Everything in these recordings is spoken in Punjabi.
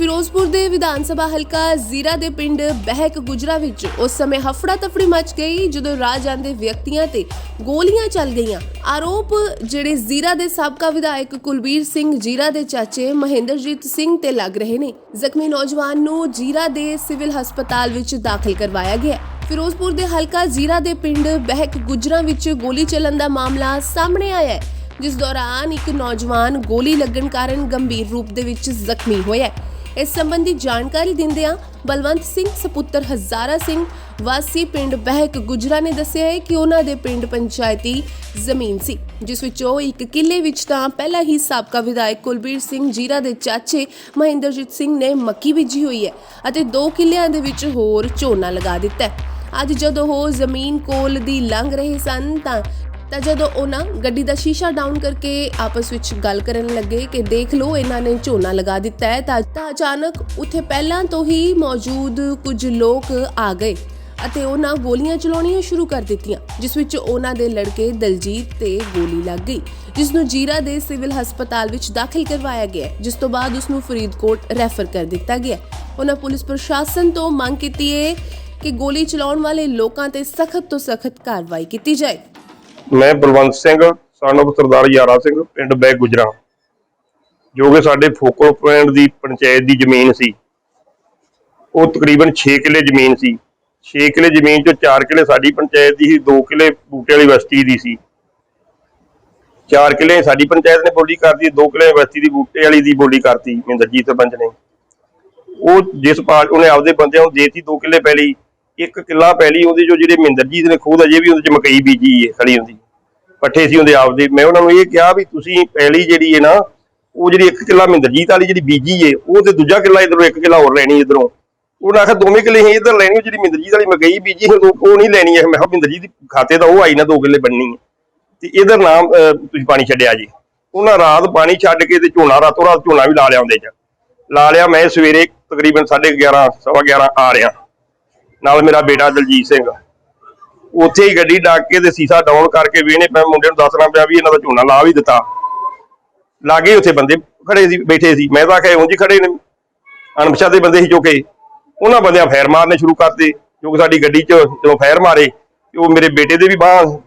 ਫਿਰੋਜ਼ਪੁਰ ਦੇ ਵਿਧਾਨ ਸਭਾ ਹਲਕਾ ਜ਼ੀਰਾ ਦੇ ਪਿੰਡ ਬਹਿਕ ਗੁਜਰਾ ਵਿੱਚ ਉਸ ਸਮੇਂ ਹਫੜਾ ਤਫੜੀ ਮਚ ਗਈ ਜਦੋਂ ਰਾਹ ਜਾਂਦੇ ਵਿਅਕਤੀਆਂ ਤੇ ਗੋਲੀਆਂ ਚੱਲ ਗਈਆਂ। ਆਰੋਪ ਜਿਹੜੇ ਜ਼ੀਰਾ ਦੇ ਸਾਬਕਾ ਵਿਧਾਇਕ ਕੁਲਬੀਰ ਸਿੰਘ ਜੀਰਾ ਦੇ ਚਾਚੇ ਮਹਿੰਦਰਜੀਤ ਸਿੰਘ ਤੇ ਲੱਗ ਰਹੇ ਨੇ। ਜ਼ਖਮੀ ਨੌਜਵਾਨ ਨੂੰ ਜੀਰਾ ਦੇ ਸਿਵਲ ਹਸਪਤਾਲ ਵਿੱਚ ਦਾਖਲ ਕਰਵਾਇਆ ਗਿਆ। ਫਿਰੋਜ਼ਪੁਰ ਦੇ ਹਲਕਾ ਜ਼ੀਰਾ ਦੇ ਪਿੰਡ ਬਹਿਕ ਗੁਜਰਾ ਵਿੱਚ ਗੋਲੀ ਚੱਲਣ ਦਾ ਮਾਮਲਾ ਸਾਹਮਣੇ ਆਇਆ ਹੈ, ਜਿਸ ਦੌਰਾਨ ਇੱਕ ਨੌਜਵਾਨ ਗੋਲੀ ਲੱਗਣ ਕਾਰਨ ਗੰਭੀਰ ਰੂਪ ਦੇ ਵਿੱਚ ਜ਼ਖਮੀ ਹੋਇਆ ਹੈ। ਇਸ ਸੰਬੰਧੀ ਜਾਣਕਾਰੀ ਦਿੰਦਿਆਂ ਬਲਵੰਤ ਸਿੰਘ ਸਪੁੱਤਰ ਹਜ਼ਾਰਾ ਸਿੰਘ ਵਾਸੀ ਪਿੰਡ ਬਹਿਕ ਗੁਜਰਾ ਨੇ ਦੱਸਿਆ ਹੈ ਕਿ ਉਹਨਾਂ ਦੇ ਪਿੰਡ ਪੰਚਾਇਤੀ ਜ਼ਮੀਨ ਸੀ, ਜਿਸ ਵਿੱਚ ਉਹ ਇੱਕ ਕਿੱਲੇ ਵਿੱਚ ਤਾਂ ਪਹਿਲਾਂ ਹੀ ਸਾਬਕਾ ਵਿਧਾਇਕ ਕੁਲਬੀਰ ਸਿੰਘ ਜੀਰਾ ਦੇ ਚਾਚੇ ਮਹਿੰਦਰਜੀਤ ਸਿੰਘ ਨੇ ਮੱਕੀ ਬੀਜੀ ਹੋਈ ਹੈ ਅਤੇ ਦੋ ਕਿੱਲਿਆਂ ਦੇ ਵਿੱਚ ਹੋਰ ਝੋਨਾ ਲਗਾ ਦਿੱਤਾ ਹੈ। ਅੱਜ ਜਦੋਂ ਉਹ ਜ਼ਮੀਨ ਕੋਲ ਦੀ ਲੰਘ ਰਹੇ ਸਨ ਤਾਂ ਤਾਂ ਜਦੋਂ ਉਹਨਾਂ ਗੱਡੀ ਦਾ ਸ਼ੀਸ਼ਾ ਡਾਊਨ ਕਰਕੇ ਆਪਸ ਵਿੱਚ ਗੱਲ ਕਰਨ ਲੱਗੇ ਕਿ ਦੇਖ ਲਓ ਇਹਨਾਂ ਨੇ ਝੋਨਾ ਲਗਾ ਦਿੱਤਾ ਹੈ, ਤਾਂ ਅਚਾਨਕ ਉੱਥੇ ਪਹਿਲਾਂ ਤੋਂ ਹੀ ਮੌਜੂਦ ਕੁਝ ਲੋਕ ਆ ਗਏ ਅਤੇ ਉਹਨਾਂ ਗੋਲੀਆਂ ਚਲਾਉਣੀਆਂ ਸ਼ੁਰੂ ਕਰ ਦਿੱਤੀਆਂ, ਜਿਸ ਵਿੱਚ ਉਹਨਾਂ ਦੇ ਲੜਕੇ ਦਲਜੀਤ ਤੇ ਗੋਲੀ ਲੱਗ ਗਈ ਜਿਸ ਨੂੰ ਜੀਰਾ ਦੇ ਸਿਵਲ ਹਸਪਤਾਲ ਵਿੱਚ ਦਾਖਲ ਕਰਵਾਇਆ ਗਿਆ ਜਿਸ ਤੋਂ ਬਾਅਦ ਉਸ ਨੂੰ ਫਰੀਦਕੋਟ ਰੈਫਰ ਕਰ ਦਿੱਤਾ ਗਿਆ ਉਹਨਾਂ ਪੁਲਿਸ ਪ੍ਰਸ਼ਾਸਨ ਤੋਂ ਮੰਗ ਕੀਤੀ ਹੈ ਕਿ ਗੋਲੀ ਚਲਾਉਣ ਵਾਲੇ ਲੋਕਾਂ ਤੇ ਸਖਤ ਤੋਂ ਸਖਤ ਕਾਰਵਾਈ ਕੀਤੀ ਜਾਏ। ਮੈਂ ਬਲਵੰਤ ਸਿੰਘ, son of ਸਰਦਾਰ ਯਾਰਾ ਸਿੰਘ, ਪਿੰਡ ਬੈ ਗੁਜਰਾ। ਜੋ ਕਿ ਸਾਡੇ ਫੋਕੋ ਪੁਆਇੰਟ ਦੀ ਪੰਚਾਇਤ ਦੀ ਜ਼ਮੀਨ ਸੀ। ਉਹ ਤਕਰੀਬਨ 6 ਕਿੱਲੇ ਜ਼ਮੀਨ ਸੀ। 6 ਕਿੱਲੇ ਜ਼ਮੀਨ ਚੋਂ 4 ਕਿੱਲੇ ਸਾਡੀ ਪੰਚਾਇਤ ਦੀ ਸੀ 2 ਕਿੱਲੇ ਬੂਟੇ ਵਾਲੀ ਬਸਤੀ ਦੀ ਸੀ। 4 ਕਿੱਲੇ ਸਾਡੀ ਪੰਚਾਇਤ ਨੇ ਬੋਲੀ ਕਰਤੀ 2 ਕਿੱਲੇ ਬਸਤੀ ਦੀ ਬੂਟੇ ਵਾਲੀ ਦੀ ਬੋਲੀ ਕਰਤੀ ਮਹਿੰਦਰਜੀਤ ਸਰਪੰਚ ਨੇ। ਉਹ ਜਿਸ ਪਾਰ ਉਹਨੇ ਆਪਦੇ ਬੰਦਿਆਂ ਨੂੰ ਦੇਤੀ 2 ਕਿੱਲੇ ਪਹਿਲੀ। ਇੱਕ ਕਿੱਲਾ ਪਹਿਲੀ ਉਹਦੀ ਜੋ ਜਿਹੜੇ ਮਹਿੰਦਰਜੀਤ ਨੇ ਖੁਦ ਅਜੇ ਵੀ ਉਹਦੇ ਚ ਮਕਈ ਬੀਜੀ ਹੈ ਖੜੀ ਹੁੰਦੀ ਪੱਠੇ ਸੀ ਉਹਦੇ ਆਪਦੇ। ਮੈਂ ਉਹਨਾਂ ਨੂੰ ਇਹ ਕਿਹਾ ਵੀ ਤੁਸੀਂ ਪਹਿਲੀ ਜਿਹੜੀ ਹੈ ਨਾ, ਉਹ ਜਿਹੜੀ ਇੱਕ ਕਿੱਲਾ ਮਹਿੰਦਰਜੀਤ ਵਾਲੀ ਜਿਹੜੀ ਬੀਜੀ ਏ ਉਹ ਤੇ ਦੂਜਾ ਕਿੱਲਾ ਇਧਰੋਂ ਇੱਕ ਕਿੱਲਾ ਹੋਰ ਲੈਣੀ ਇਧਰੋਂ। ਉਹਨਾਂ ਆਖਿਆ ਦੋਵੇਂ ਕਿੱਲੇ ਹੀ ਇਧਰ ਲੈਣੀ ਜਿਹੜੀ ਮਹਿੰਦਰਜੀਤ ਵਾਲੀ ਮਕਈ ਬੀਜੀ ਸੀ ਉਹ ਉਹ ਨਹੀਂ ਲੈਣੀ ਹੈ। ਮੈਂ ਕਿਹਾ ਮਹਿੰਦਰਜੀਤ ਦੀ ਖਾਤੇ ਦਾ ਉਹ ਆਈ ਨਾ, ਦੋ ਕਿੱਲੇ ਬਣਨੀ ਤੇ ਇਧਰ ਨਾਮ ਤੁਸੀਂ ਪਾਣੀ ਛੱਡਿਆ ਜੀ। ਉਹਨਾਂ ਰਾਤ ਪਾਣੀ ਛੱਡ ਕੇ ਤੇ ਝੋਨਾ, ਰਾਤੋਂ ਰਾਤ ਝੋਨਾ ਵੀ ਲਾ ਲਿਆ ਉਹਦੇ ਚ। ਲਾ ਲਿਆ, ਮੈਂ ਸਵੇਰੇ ਤਕਰੀਬਨ 11:30 ਸਵਾ 11 ਆ ਰਿਹਾ। ਨਾਲ ਮੇਰਾ ਬੇਟਾ ਦਲਜੀਤ ਸਿੰਘ। ਉੱਥੇ ਹੀ ਗੱਡੀ ਡਾਕ ਕੇ ਤੇ ਸੀਸਾ ਡਾਊਨ ਕਰਕੇ ਵੀ ਇਹਨੇ ਮੈਂ ਮੁੰਡੇ ਨੂੰ ਦੱਸਣਾ ਪਿਆ ਵੀ ਇਹਨਾਂ ਦਾ ਝੋਨਾ ਲਾ ਵੀ ਦਿੱਤਾ। ਲਾਗੇ ਉੱਥੇ ਬੰਦੇ ਖੜੇ ਸੀ, ਬੈਠੇ ਸੀ। ਮੈਂ ਤਾਂ ਆਖਿਆ, ਉਂਝ ਖੜੇ ਨੇ। ਅਣਪਛਾਤੇ ਬੰਦੇ ਸੀ ਜੋ ਕਿ ਉਹਨਾਂ ਬੰਦਿਆਂ ਫੈਰ ਮਾਰਨੇ ਸ਼ੁਰੂ ਕਰਤੇ, ਜੋ ਕਿ ਸਾਡੀ ਗੱਡੀ 'ਚ ਜਦੋਂ ਫੈਰ ਮਾਰੇ ਉਹ ਮੇਰੇ ਬੇਟੇ ਦੇ ਵੀ ਬਾਹ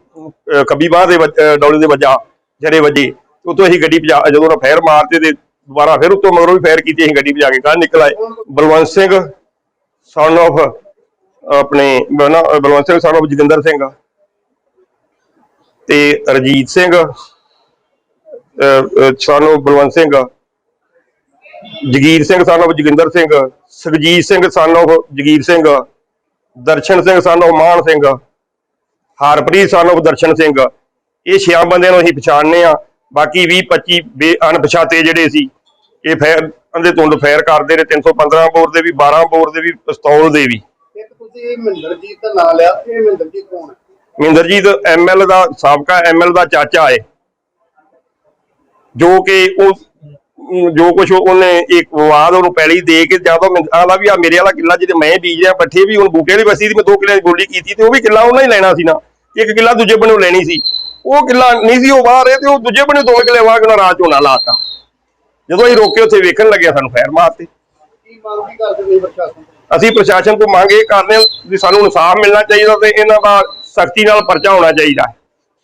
ਖੱਬੀ ਬਾਹ ਦੇ ਵੱਜ- ਡੌਲੇ ਦੇ ਵੱਜਾ, ਜਰੇ ਵੱਜੇ। ਉਤੋਂ ਅਸੀਂ ਗੱਡੀ ਭਜਾ, ਜਦੋਂ ਉਹਨਾਂ ਫੈਰ ਮਾਰਤੇ ਤੇ ਦੁਬਾਰਾ ਫਿਰ ਉੱਤੋਂ ਮਗਰੋਂ ਵੀ ਫੈਰ ਕੀਤੀ, ਅਸੀਂ ਗੱਡੀ ਭਜਾ ਕੇ ਕੱਢ ਨਿਕਲ ਆਏ। ਬਲਵੰਤ ਸਿੰਘ ਸਨ of ਆਪਣੇ ਬਲਵੰਤ ਸਿੰਘ son of ਜੋਗਿੰਦਰ ਸਿੰਘ। ਤੇ ਰਜੀਤ Singh son of Balwant Singh. Jagir Singh son of Joginder Singh. Sukhjit Singh son of Jagir Singh. Darshan Singh son of Mann Singh. Harpreet son of Darshan Singh. ਇਹ ਛਿਆ ਬੰਦਿਆਂ ਨੂੰ ਅਸੀਂ ਪਛਾਣਨੇ ਆ। ਬਾਕੀ 20 25 ਬੇ, ਅਣਪਛਾਤੇ ਜਿਹੜੇ ਸੀ, ਇਹ ਫੈਰ ਅੰਦੇ ਤੁੰਡ ਫੈਰ ਕਰਦੇ ਨੇ। 315 ਬੋਰ ਦੇ ਵੀ 12 ਬੋਰ ਦੇ ਵੀ, ਪਿਸਤੌਲ ਦੇ ਵੀ। ਤੁਸੀਂ ਮਹਿੰਦਰਜੀਤ ਦਾ ਨਾਂ ਲਿਆ ਇਹ ਮਹਿੰਦਰਜੀਤ ਕੌਣ ਹੈ? ਮਹਿੰਦਰਜੀਤ ਐਮਐਲ ਦਾ ਸਾਬਕਾ ਐਮਐਲ ਦਾ ਚਾਚਾ ਹੈ। ਜੋ ਕਿ ਉਹ ਜੋ ਕੁਝ ਉਹਨੇ ਇੱਕ ਵਿਵਾਦ ਉਹਨੂੰ ਪੈਲੀ ਦੇ ਕੇ ਜਦੋਂ ਆਲਾ ਵੀ ਆ ਮੇਰੇ ਵਾਲਾ ਕਿੱਲਾ ਜਿਹਦੇ ਮੈਂ ਬੀਜ ਰਿਹਾ ਪੱਠੇ ਵੀ ਹੁਣ ਬੂਟੇ ਵਾਲੀ ਬਸੀ ਦੀ ਮੈਂ ਦੋ ਕਿੱਲਿਆਂ ਦੀ ਗੋਲੀ ਕੀਤੀ ਤੇ ਉਹ ਵੀ ਕਿੱਲਾ ਉਹਨਾਂ ਹੀ ਲੈਣਾ ਸੀ ਨਾ। ਇੱਕ ਕਿੱਲਾ ਦੂਜੇ ਬੰਨੋਂ ਲੈਣੀ ਸੀ। ਉਹ ਕਿੱਲਾ ਨਹੀਂ ਸੀ ਉਹ ਬਾਹਰ ਹੈ ਤੇ ਉਹ ਦੂਜੇ ਬੰਨੇ ਦੋ ਕਿੱਲੇ ਵਾਹ ਕੇ ਉਹਨਾਂ ਰਾਤ ਝੋਨਾ ਲਾਤਾ। ਜਦੋਂ ਅਸੀਂ ਰੋਕੇ ਉੱਥੇ ਵੇਖਣ ਲੱਗਿਆ ਸਾਨੂੰ ਫੈਰ ਮਾਰਤੇ। ਕੀ ਮੰਗ ਕੀ ਕਰਦੇ ਨੇ ਪ੍ਰਸ਼ਾਸਨ? ਅਸੀਂ ਪ੍ਰਸ਼ਾਸਨ ਤੋਂ ਮੰਗ ਇਹ ਕਰਦੇ ਹਾਂ ਵੀ ਸਾਨੂੰ ਇਨਸਾਫ ਮਿਲਣਾ ਚਾਹੀਦਾ ਤੇ ਇਹਨਾਂ ਦਾ ਸਖਤੀ ਨਾਲ ਪਰਚਾ ਹੋਣਾ ਚਾਹੀਦਾ ਹੈ।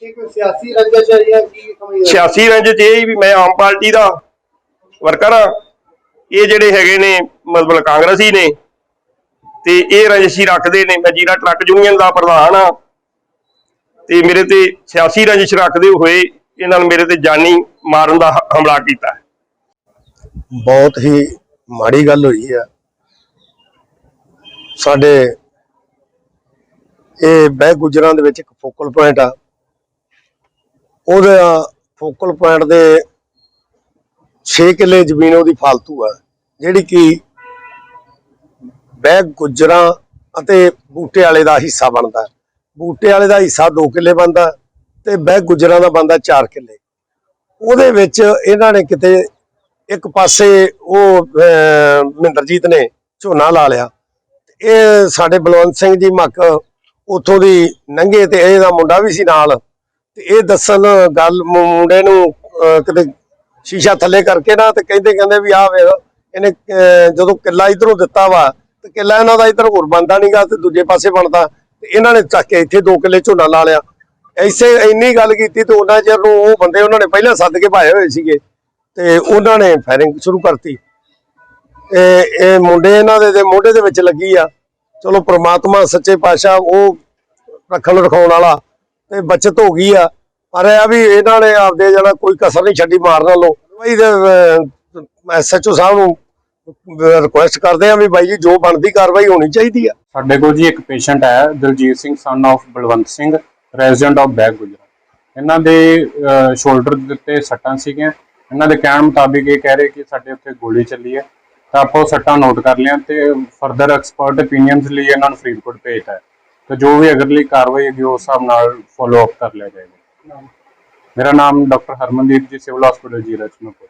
ਇਹ ਕੋਈ ਸਿਆਸੀ ਰੰਜਿਸ਼ ਹੈ ਜਾਂ ਕੀ ਸਮਝਦੇ 86 ਰੰਜ ਚ ਇਹ ਵੀ ਮੈਂ ਆਮ ਪਾਰਟੀ ਦਾ ਵਰਕਰ ਆ ਇਹ ਜਿਹੜੇ ਹੈਗੇ ਨੇ ਮਤਲਬ ਕਾਂਗਰਸੀ ਨੇ ਤੇ ਇਹ ਰੰਜਿਸ਼ੀ ਰੱਖਦੇ ਨੇ। ਮੈਂ ਜੀਰਾ ਟਰੱਕ ਯੂਨੀਅਨ ਦਾ ਪ੍ਰਧਾਨ ਆ ਤੇ ਮੇਰੇ ਤੇ 86 ਰੰਜਿਸ਼ ਰੱਖਦੇ ਹੋਏ ਇਹਨਾਂ ਨੇ ਮੇਰੇ ਤੇ ਜਾਨੀ ਮਾਰਨ ਦਾ ਹਮਲਾ ਕੀਤਾ। ਬਹੁਤ ਹੀ ਮਾੜੀ ਗੱਲ ਹੋਈ ਆ ਸਾਡੇ ਇਹ ਬਹਿ ਗੁਜਰਾਂ ਦੇ ਵਿੱਚ ਇੱਕ ਫੋਕਲ ਪੁਆਇੰਟ ਆ। ਉਹਦੇ ਫੋਕਲ ਪੁਆਇੰਟ ਦੇ 6 ਕਿੱਲੇ ਜ਼ਮੀਨ ਉਹਦੀ ਫालतू ਆ, ਜਿਹੜੀ ਕਿ ਬਹਿ ਗੁਜਰਾਂ ਅਤੇ ਬੂਟੇ ਵਾਲੇ ਦਾ ਹਿੱਸਾ ਬਣਦਾ। ਬੂਟੇ ਵਾਲੇ ਦਾ ਹਿੱਸਾ 2 ਕਿੱਲੇ ਬਣਦਾ ਤੇ ਬਹਿ ਗੁਜਰਾਂ ਦਾ ਬਣਦਾ 4 ਕਿੱਲੇ। ਉਹਦੇ ਵਿੱਚ ਇਹਨਾਂ ਨੇ ਕਿਤੇ ਇੱਕ ਪਾਸੇ ਉਹ ਮਹਿੰਦਰਜੀਤ ਨੇ ਝੋਨਾ ਲਾ ਲਿਆ। ਇਹ ਸਾਡੇ ਬਲਵੰਤ ਸਿੰਘ ਜੀ ਮੱਕ ਉਥੋਂ ਦੀ ਨੰਗੇ ਤੇ ਇਹਦਾ ਮੁੰਡਾ ਵੀ ਸੀ ਨਾਲ। ਤੇ ਇਹ ਦੱਸਣ ਗੱਲ ਮੁੰਡੇ ਨੂੰ ਕਿਤੇ ਸ਼ੀਸ਼ਾ ਥੱਲੇ ਕਰਕੇ ਨਾ ਤੇ ਕਹਿੰਦੇ ਕਹਿੰਦੇ ਵੀ ਆਹ ਵੇਖ, ਇਹਨੇ ਜਦੋਂ ਕਿੱਲਾ ਇਧਰੋਂ ਦਿੱਤਾ ਵਾ, ਤੇ ਕਿੱਲਾ ਇਹਨਾਂ ਦਾ ਇਧਰ ਹੋਰ ਬਣਦਾ ਨਹੀਂਗਾ ਤੇ ਦੂਜੇ ਪਾਸੇ ਬਣਦਾ। ਤੇ ਇਹਨਾਂ ਨੇ ਚੱਕ ਕੇ ਇੱਥੇ ਦੋ ਕਿੱਲੇ ਝੋਨਾ ਲਾ ਲਿਆ। ਐਸੇ ਇੰਨੀ ਗੱਲ ਕੀਤੀ ਤੇ ਉਹਨਾਂ ਚਿਰ ਨੂੰ ਉਹ ਬੰਦੇ ਉਹਨਾਂ ਨੇ ਪਹਿਲਾਂ ਸੱਦ ਕੇ ਭਾਏ ਹੋਏ ਸੀਗੇ। ਤੇ ਉਹਨਾਂ ਨੇ ਫਾਇਰਿੰਗ ਸ਼ੁਰੂ ਕਰਤੀ। ਇਹ ਇਹ ਮੁੰਡੇ ਇਹਨਾਂ ਦੇ ਦੇ ਮੋਢੇ ਦੇ ਵਿੱਚ ਲੱਗੀ ਆ। ਚਲੋ ਪ੍ਰਮਾਤਮਾ, ਸੱਚੇ ਪਾਤਸ਼ਾਹ ਉਹ ਰੱਖਣ, ਰਖਾਉਣ ਵਾਲਾ ਤੇ ਬਚਤ ਹੋ ਗਈ ਆ। ਪਰ ਇਹ ਆ ਵੀ ਇਹਨਾਂ ਨੇ ਆਪਦੇ ਜਿਹੜਾ ਕੋਈ ਕਸਰ ਨਹੀਂ ਛੱਡੀ ਮਾਰਨ ਵੱਲੋਂ ਬਾਈ ਦੇ ਐਸਐਚਓ ਸਾਹਿਬ ਨੂੰ ਰਿਕੁਐਸਟ ਕਰਦੇ ਆ ਵੀ ਬਾਈ ਜੀ, ਜੋ ਬਣਦੀ ਕਾਰਵਾਈ ਹੋਣੀ ਚਾਹੀਦੀ ਆ। ਸਾਡੇ ਕੋਲ ਜੀ ਇੱਕ ਪੇਸ਼ੈਂਟ ਆਇਆ, Daljit Singh son of Balwant Singh resident of bag ਗੁਜਰਾ ਇਹਨਾਂ ਦੇ ਸ਼ੋਲਡਰ ਦੇ ਉੱਤੇ ਸੱਟਾਂ ਸੀਗੀਆਂ। ਇਹਨਾਂ ਦੇ ਕਹਿਣ ਮੁਤਾਬਿਕ ਇਹ ਕਹਿ ਰਹੇ ਕਿ ਸਾਡੇ ਉੱਤੇ ਗੋਲੀ ਚੱਲੀ ਹੈ ਤਾਂ ਆਪਾਂ ਉਹ ਸੱਟਾਂ ਨੋਟ ਕਰ ਲਿਆ ਤੇ ਫਰਦਰ ਐਕਸਪਰਟ opinions ਲਈ ਇਹਨਾਂ ਨੂੰ ਫਰੀਦਕੋਟ ਭੇਜਤਾ ਹੈ। ਤੇ ਜੋ ਵੀ ਅਗਲੀ ਕਾਰਵਾਈ ਹੈਗੀ ਉਸ ਹਿਸਾਬ ਨਾਲ ਫੋਲੋ ਅਪ ਕਰ ਲਿਆ ਜਾਏਗਾ ਮੇਰਾ ਨਾਮ ਡਾਕਟਰ ਹਰਮਨਦੀਪ ਜੀ ਸਿਵਲ ਹਸਪੀਟਲ ਮੈਂ ਪਹੁੰਚਾ